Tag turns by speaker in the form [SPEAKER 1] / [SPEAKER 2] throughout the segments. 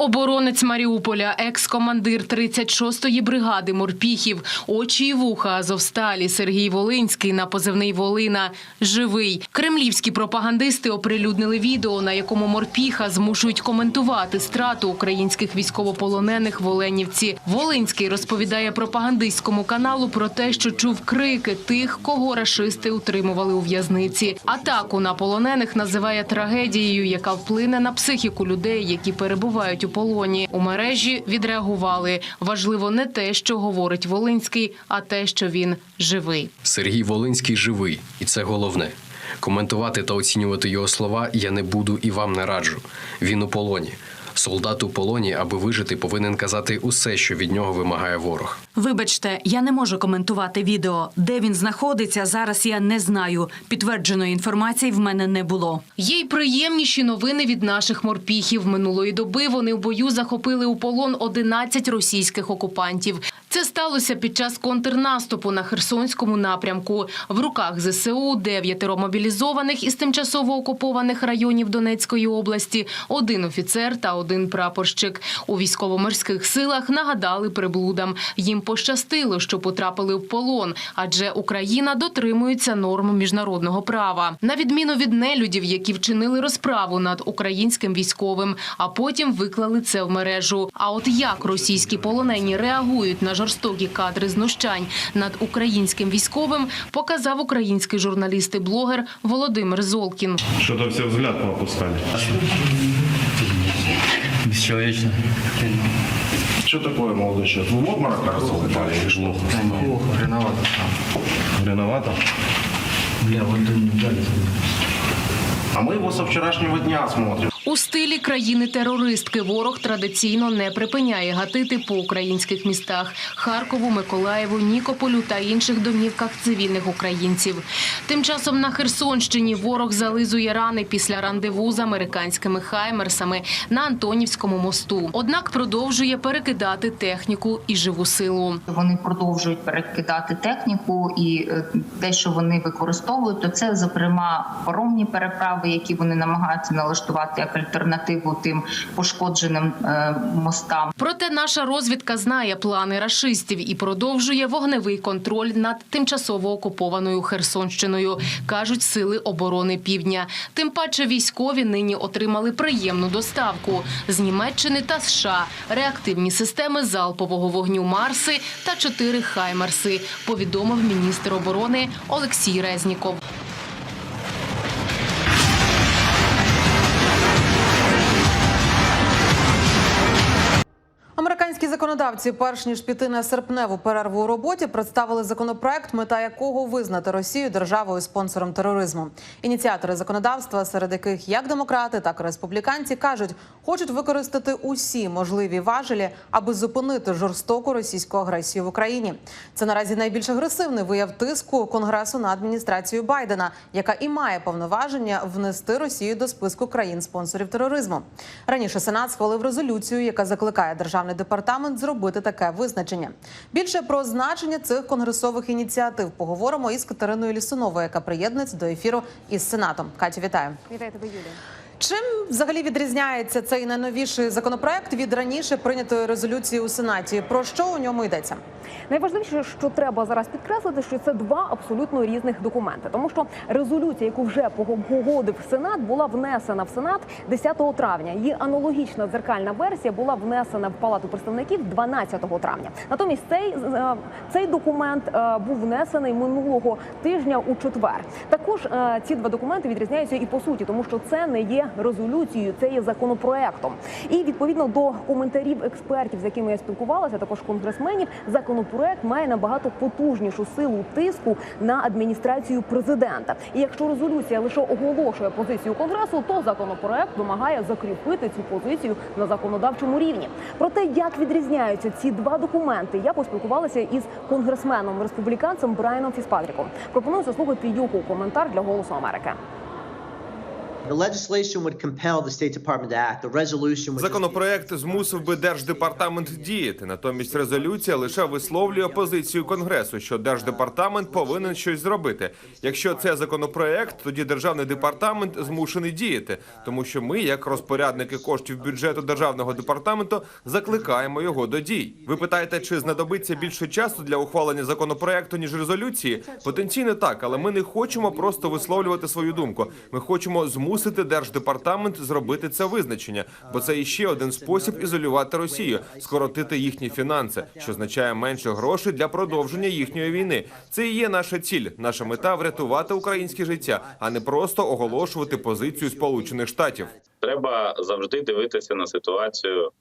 [SPEAKER 1] Оборонець Маріуполя, екс-командир 36-ї бригади морпіхів, очі і вуха Азовсталі Сергій Волинський на позивний Волина живий. Кремлівські пропагандисти оприлюднили відео, на якому морпіха змушують коментувати страту українських військовополонених в Оленівці. Волинський розповідає пропагандистському каналу про те, що чув крики тих, кого рашисти утримували у в'язниці. Атаку на полонених називає трагедією, яка вплине на психіку людей, які перебувають у полоні. У мережі відреагували. Важливо не те, що говорить Волинський, а те, що він живий.
[SPEAKER 2] Сергій Волинський живий, і це головне. Коментувати та оцінювати його слова я не буду і вам не раджу. Він у полоні. Солдат у полоні, аби вижити, повинен казати усе, що від нього вимагає ворог.
[SPEAKER 3] Вибачте, я не можу коментувати відео. Де він знаходиться, зараз я не знаю. Підтвердженої інформації в мене не було.
[SPEAKER 1] Є й приємніші новини від наших морпіхів. Минулої доби вони в бою захопили у полон 11 російських окупантів. Це сталося під час контрнаступу на Херсонському напрямку. В руках ЗСУ дев'ятеро мобілізованих із тимчасово окупованих районів Донецької області, один офіцер та один прапорщик. У військово-морських силах нагадали приблудам. Їм пощастило, що потрапили в полон, адже Україна дотримується норм міжнародного права. На відміну від нелюдів, які вчинили розправу над українським військовим, а потім виклали це в мережу. А от як російські полонені реагують на жорстокі кадри знущань над українським військовим, показав український журналіст і блогер Володимир Золкін.
[SPEAKER 4] Что-то все взгляд попускали
[SPEAKER 5] Бесчеловечно.
[SPEAKER 4] Что такое, молодой человек? Вы в обморок, кажется, упали или что?
[SPEAKER 5] Плохо, хреновато стало.
[SPEAKER 4] Виновато?
[SPEAKER 5] Бля, вот ты не дали.
[SPEAKER 4] А мы его со вчерашнего дня смотрим.
[SPEAKER 1] У стилі країни-терористки ворог традиційно не припиняє гатити по українських містах Харкову, Миколаєву, Нікополю та інших домівках цивільних українців. Тим часом на Херсонщині ворог зализує рани після рандеву з американськими хаймерсами на Антонівському мосту. Однак продовжує перекидати техніку і живу силу.
[SPEAKER 6] Вони продовжують перекидати техніку, і е, те, що вони використовують, то це зокрема паромні переправи, які вони намагаються налаштувати як альтернативу тим пошкодженим е, мостам.
[SPEAKER 1] Проте наша розвідка знає плани рашистів і продовжує вогневий контроль над тимчасово окупованою Херсонщиною, кажуть сили оборони Півдня. Тим паче військові нині отримали приємну доставку з Німеччини та США, реактивні системи залпового вогню Марси та чотири Хаймерси. Повідомив міністр оборони Олексій Резніков.
[SPEAKER 7] Законодавці, перш ніж піти на серпневу перерву у роботі, представили законопроект, мета якого визнати Росію державою спонсором тероризму. Ініціатори законодавства, серед яких як демократи, так і республіканці, кажуть, хочуть використати усі можливі важелі, аби зупинити жорстоку російську агресію в Україні. Це наразі найбільш агресивний вияв тиску Конгресу на адміністрацію Байдена, яка і має повноваження внести Росію до списку країн-спонсорів тероризму. Раніше Сенат схвалив резолюцію, яка закликає державний департамент зробити таке визначення. Більше про значення цих конгресових ініціатив поговоримо із Катериною Лісуновою, яка приєднується до ефіру із Сенатом. Катю, вітаю.
[SPEAKER 8] Вітаю тебе, Юлія.
[SPEAKER 7] Чим взагалі відрізняється цей найновіший законопроект від раніше прийнятої резолюції у Сенаті? Про що у ньому йдеться?
[SPEAKER 8] Найважливіше, що треба зараз підкреслити, що це два абсолютно різних документи, тому що резолюція, яку вже погодив Сенат, була внесена в Сенат 10 травня. Її аналогічна дзеркальна версія була внесена в Палату представників 12 травня. Натомість цей е, цей документ е, був внесений минулого тижня у четвер. Також е, ці два документи відрізняються і по суті, тому що це не є резолюцією, це є законопроектом. І відповідно до коментарів експертів, з якими я спілкувалася, також конгресменів, законопроект має набагато потужнішу силу тиску на адміністрацію президента. І якщо резолюція лише оголошує позицію конгресу, то законопроект вимагає закріпити цю позицію на законодавчому рівні. Про те, як відрізняються ці два документи, я поспілкувалася із конгресменом республіканцем Брайаном Фіспатріком. Пропоную заслухати його коментар для голосу Америки.
[SPEAKER 9] Законопроект змусив би держдепартамент діяти. Натомість резолюція лише висловлює позицію конгресу, що держдепартамент повинен щось зробити. Якщо це законопроект, тоді державний департамент змушений діяти, тому що ми, як розпорядники коштів бюджету державного департаменту, закликаємо його до дій. Ви питаєте, чи знадобиться більше часу для ухвалення законопроекту ніж резолюції? Потенційно так, але ми не хочемо просто висловлювати свою думку. Ми хочемо змусити держдепартамент зробити це визначення, бо це іще один спосіб ізолювати Росію, скоротити їхні фінанси, що означає менше грошей для продовження їхньої війни. Це і є наша ціль, наша мета врятувати українське життя, а не просто оголошувати позицію Сполучених Штатів.
[SPEAKER 10] треба завжди дивитися на ситуацію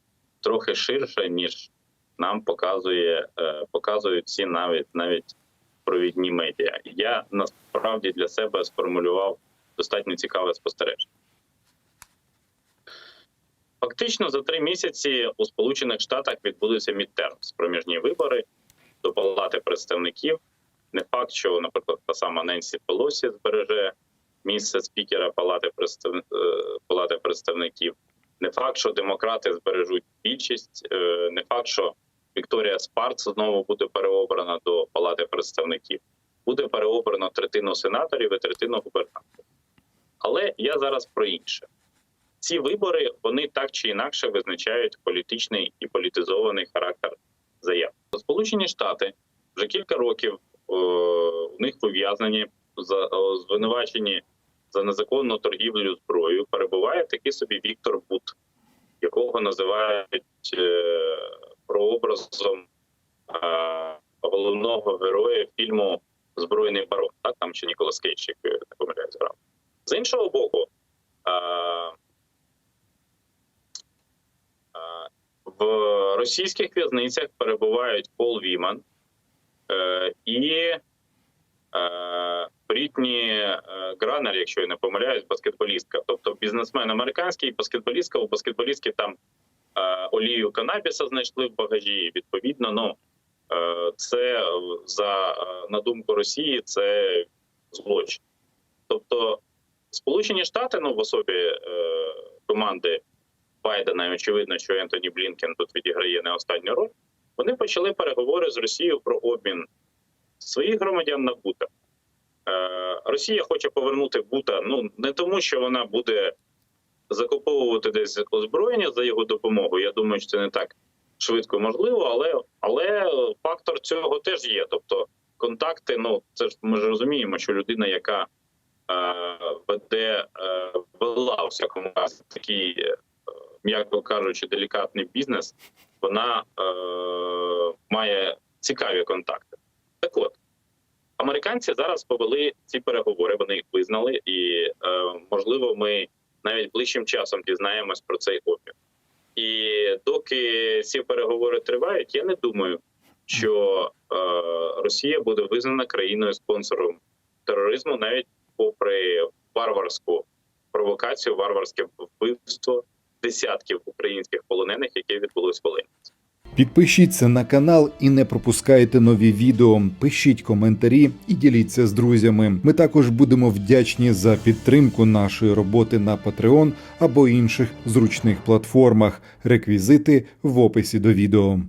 [SPEAKER 10] трохи ширше, ніж нам показує е, показують ці навіть навіть провідні медіа. Я насправді для себе сформулював достатньо цікаве спостереження. Фактично за три місяці у Сполучених Штатах відбудуться мідтермс, проміжні вибори до Палати представників. Не факт, що, наприклад, та сама Ненсі Пелосі збереже місце спікера Палати представ... е, Палати представників. Не факт, що демократи збережуть більшість. е, Не факт, що Вікторія Спарц знову буде переобрана до Палати представників. Буде переобрано третину сенаторів і третину губернаторів. Але я зараз про інше. Ці вибори вони так чи інакше визначають політичний і політизований характер заяв. Сполучені Штати вже кілька років е, у них ув'язнені за е, звинувачені за незаконну торгівлю зброєю. Перебуває такий собі Віктор Бут, якого називають е, прообразом е, головного героя фільму Збройний барон. Так там ще Ніколас я не помиляюсь, грав. З іншого боку, в російських в'язницях перебувають Пол Віман е, і е, Брітні е, Гранер, якщо я не помиляюсь, баскетболістка. Тобто бізнесмен американський, баскетболістка. У баскетболістки там олію канабіса знайшли в багажі. Відповідно, ну це за на думку Росії, це злочин. Тобто, Сполучені Штати, ну в особі е, команди Байдена, і очевидно, що Ентоні Блінкен тут відіграє не останню роль. Вони почали переговори з Росією про обмін своїх громадян на Бута. Е, Росія хоче повернути Бута ну не тому, що вона буде закуповувати десь озброєння за його допомогою. Я думаю, що це не так швидко можливо, але але фактор цього теж є. Тобто контакти, ну це ж ми ж розуміємо, що людина, яка веде вела всякому разі такий, е, м'яко кажучи, делікатний бізнес, вона е, має цікаві контакти. Так от. Американці зараз повели ці переговори. Вони їх визнали, і е, можливо, ми навіть ближчим часом дізнаємось про цей обмін. І доки ці переговори тривають, я не думаю, що е, Росія буде визнана країною спонсором тероризму, навіть попри варварську провокацію, варварське вбивство десятків українських полонених, яке відбулось в Оленівці.
[SPEAKER 11] Підпишіться на канал і не пропускайте нові відео. Пишіть коментарі і діліться з друзями. Ми також будемо вдячні за підтримку нашої роботи на Patreon або інших зручних платформах. Реквізити в описі до відео.